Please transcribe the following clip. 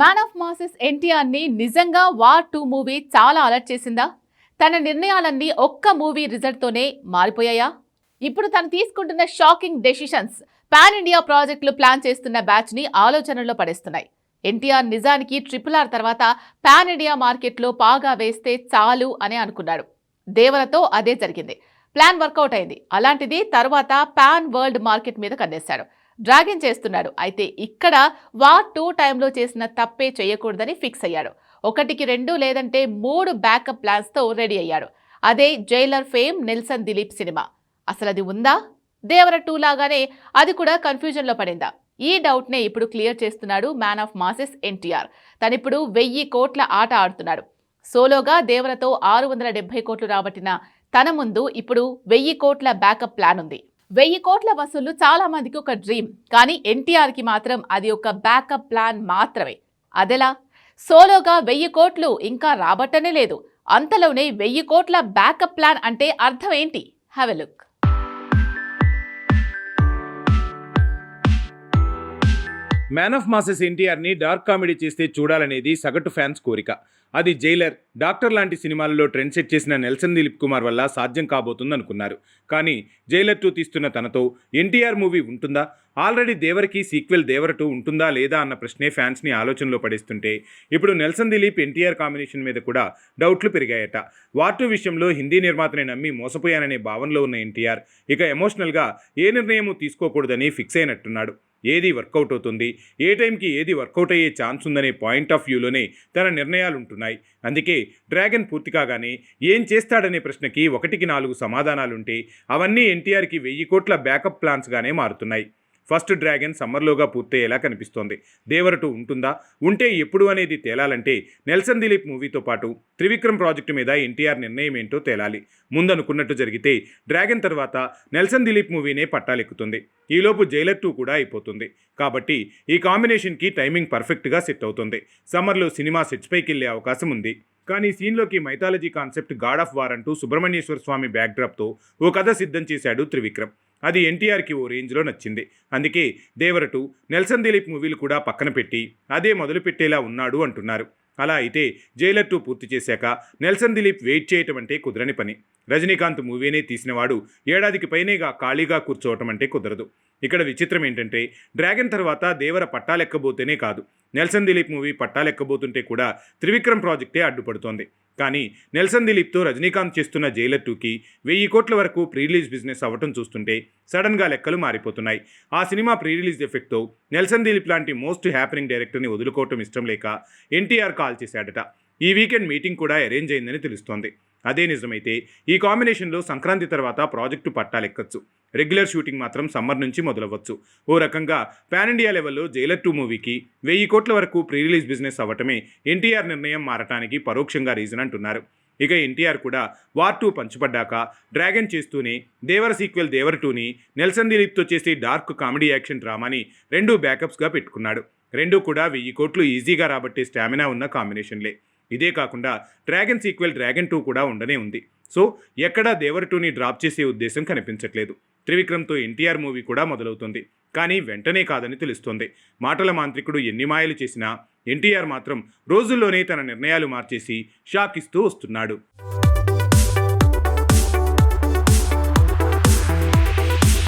Man of masses ఎన్టీఆర్ని నిజంగా war two movie చాలా అలర్ట్ చేసిందా? తన నిర్ణయాలన్నీ ఒక్క మూవీ రిజల్ట్తోనే మారిపోయాయా? ఇప్పుడు తను తీసుకుంటున్న షాకింగ్ డెసిషన్స్ పాన్ ఇండియా ప్రాజెక్టులు ప్లాన్ చేస్తున్న బ్యాచ్ని ఆలోచనల్లో ఆలోచనలో పడేస్తున్నాయి. ఎన్టీఆర్ నిజానికి ట్రిపుల్ ఆర్ తర్వాత పాన్ ఇండియా మార్కెట్లో పాగా వేస్తే చాలు అని అనుకున్నాడు. దేవరతో అదే జరిగింది. ప్లాన్ వర్కౌట్ అయింది. అలాంటిది తర్వాత పాన్ వరల్డ్ మార్కెట్ మీద కన్నేశాడు. డ్రాగన్ చేస్తున్నాడు. అయితే ఇక్కడ వార్ టూ టైంలో చేసిన తప్పే చేయకూడదని ఫిక్స్ అయ్యాడు. ఒకటికి రెండు లేదంటే మూడు బ్యాకప్ ప్లాన్స్తో రెడీ అయ్యాడు. అదే జైలర్ ఫేమ్ నెల్సన్ దిలీప్ సినిమా. అసలు అది ఉందా? దేవర టూ లాగానే అది కూడా కన్ఫ్యూజన్లో పడిందా? ఈ డౌట్నే ఇప్పుడు క్లియర్ చేస్తున్నాడు మ్యాన్ ఆఫ్ మాసెస్ ఎన్టీఆర్. తనిప్పుడు వెయ్యి కోట్ల ఆట ఆడుతున్నాడు. సోలోగా దేవరతో ఆరు వందల డెబ్బై కోట్లు రాబట్టిన తన ముందు ఇప్పుడు వెయ్యి కోట్ల బ్యాకప్ ప్లాన్ ఉంది వెయ్యి కోట్ల వసూళ్ళు చాలా మందికి ఒక డ్రీమ్. కానీ ఎన్టీఆర్కి మాత్రం అది ఒక బ్యాకప్ ప్లాన్ మాత్రమే. అదెలా? సోలోగా వెయ్యి కోట్లు ఇంకా రాబట్టనే లేదు. అంతలోనే వెయ్యి కోట్ల బ్యాకప్ ప్లాన్ అంటే అర్థం ఏంటి? Have a look. Man of masses ఎన్టీఆర్ని డార్క్ కామెడీ చేస్తే చూడాలనేది సగటు ఫ్యాన్స్ కోరిక. అది జైలర్. డాక్టర్ లాంటి సినిమాలలో ట్రెండ్ సెట్ చేసిన నెల్సన్ దిలీప్ కుమార్ వల్ల సాధ్యం కాబోతుంది అనుకున్నారు కానీ జైలర్ టూ తీస్తున్న తనతో ఎన్టీఆర్ మూవీ ఉంటుందా? ఆల్రెడీ దేవరికి సీక్వెల్ దేవర టూ ఉంటుందా లేదా అన్న ప్రశ్నే ఫ్యాన్స్ని ఆలోచనలో పడేస్తుంటే ఇప్పుడు నెల్సన్ దిలీప్ ఎన్టీఆర్ కాంబినేషన్ మీద కూడా డౌట్లు పెరిగాయట. వార్ టూ విషయంలో హిందీ నిర్మాతని నమ్మి మోసపోయాననే భావనలో ఉన్న ఎన్టీఆర్ ఇక ఎమోషనల్గా ఏ నిర్ణయము తీసుకోకూడదని ఫిక్స్ అయినట్టున్నాడు. ఏది వర్కౌట్ అవుతుంది? ఏ టైంకి ఏది వర్కౌట్ అయ్యే ఛాన్స్ ఉందనే పాయింట్ ఆఫ్ వ్యూలోనే తన నిర్ణయాలు ఉంటున్నాయి అందుకే డ్రాగన్ పూర్తి కాగానే ఏం చేస్తాడనే ప్రశ్నకి ఒకటికి నాలుగు సమాధానాలుంటే అవన్నీ ఎన్టీఆర్కి వెయ్యి కోట్ల బ్యాకప్ ప్లాన్స్గానే మారుతున్నాయి. ఫస్ట్ డ్రాగన్ సమ్మర్లోగా పూర్తయ్యేలా కనిపిస్తోంది. దేవరటు ఉంటుందా? ఉంటే ఎప్పుడు అనేది తేలాలంటే నెల్సన్ దిలీప్ మూవీతో పాటు త్రివిక్రమ్ ప్రాజెక్టు మీద ఎన్టీఆర్ నిర్ణయం ఏంటో తేలాలి. ముందనుకున్నట్టు జరిగితే డ్రాగన్ తర్వాత నెల్సన్ దిలీప్ మూవీనే పట్టాలెక్కుతుంది. ఈలోపు జైలర్ టూ కూడా అయిపోతుంది. కాబట్టి ఈ కాంబినేషన్కి టైమింగ్ పర్ఫెక్ట్గా సెట్ అవుతుంది. సమ్మర్లో సినిమా సెట్స్ పైకి వెళ్ళే అవకాశం ఉంది. కానీ సీన్లోకి mythology concept god of war అంటూ సుబ్రహ్మణ్యేశ్వర స్వామి బ్యాక్డ్రాప్తో ఓ కథ సిద్ధం చేశాడు త్రివిక్రమ్. అది ఎన్టీఆర్కి ఓ రేంజ్లో నచ్చింది. అందుకే దేవరటు నెల్సన్ దిలీప్ మూవీలు కూడా పక్కన పెట్టి అదే మొదలుపెట్టేలా ఉన్నాడు అంటున్నారు. అలా అయితే జైలర్ టూ పూర్తి చేశాక నెల్సన్ దిలీప్ వెయిట్ చేయటం అంటే కుదరని పని. రజనీకాంత్ మూవీనే తీసినవాడు ఏడాదికి పైనేగా ఖాళీగా కూర్చోవటం అంటే కుదరదు. ఇక్కడ విచిత్రం ఏంటంటే డ్రాగన్ తర్వాత దేవర పట్టాలెక్కబోతేనే కాదు. నెల్సన్ దిలీప్ మూవీ పట్టాలెక్కబోతుంటే కూడా త్రివిక్రమ్ ప్రాజెక్టే అడ్డుపడుతోంది. కానీ నెల్సన్ దిలీప్తో రజనీకాంత్ చేస్తున్న జైలర్ టూకి వెయ్యి కోట్ల వరకు ప్రీ రిలీజ్ బిజినెస్ అవ్వటం చూస్తుంటే సడన్గా లెక్కలు మారిపోతున్నాయి. ఆ సినిమా ప్రీ రిలీజ్ ఎఫెక్ట్తో నెల్సన్ దిలీప్ లాంటి మోస్ట్ హ్యాపెనింగ్ డైరెక్టర్ని వదులుకోవటం ఇష్టం లేక ఎన్టీఆర్ కాల్ చేశాడట. ఈ వీకెండ్ మీటింగ్ కూడా అరేంజ్ అయిందని తెలుస్తోంది. అదే నిజమైతే ఈ కాంబినేషన్లో సంక్రాంతి తర్వాత ప్రాజెక్టు పట్టాలెక్కచ్చు రెగ్యులర్ షూటింగ్ మాత్రం సమ్మర్ నుంచి మొదలవ్వచ్చు. ఓ రకంగా పాన్ ఇండియా లెవెల్లో జైలర్ టూ మూవీకి వెయ్యి కోట్ల వరకు ప్రీ రిలీజ్ బిజినెస్ అవ్వటమే ఎన్టీఆర్ నిర్ణయం మారటానికి పరోక్షంగా రీజన్ అంటున్నారు. ఇక ఎన్టీఆర్ కూడా వార్ టూ పంచిపడ్డాక డ్రాగన్ చేస్తూనే దేవర సీక్వెల్ దేవర టూని నెల్సన్ దిలీప్తో చేసే డార్క్ కామెడీ యాక్షన్ డ్రామాని రెండు బ్యాకప్స్గా పెట్టుకున్నాడు. రెండు కూడా వెయ్యి కోట్లు ఈజీగా రాబట్టే స్టామినా ఉన్న కాంబినేషన్లే. ఇదే కాకుండా డ్రాగన్ సీక్వెల్ డ్రాగన్ టూ కూడా ఉండనే ఉంది. సో ఎక్కడా దేవర టూని డ్రాప్ చేసే ఉద్దేశం కనిపించట్లేదు. త్రివిక్రమ్తో ఎన్టీఆర్ మూవీ కూడా మొదలవుతుంది. కానీ వెంటనే కాదని తెలుస్తోంది. మాటల మాంత్రికుడు ఎన్ని మాయలు చేసినా ఎన్టీఆర్ మాత్రం రోజుల్లోనే తన నిర్ణయాలు మార్చేసి షాక్ ఇస్తూ వస్తున్నాడు.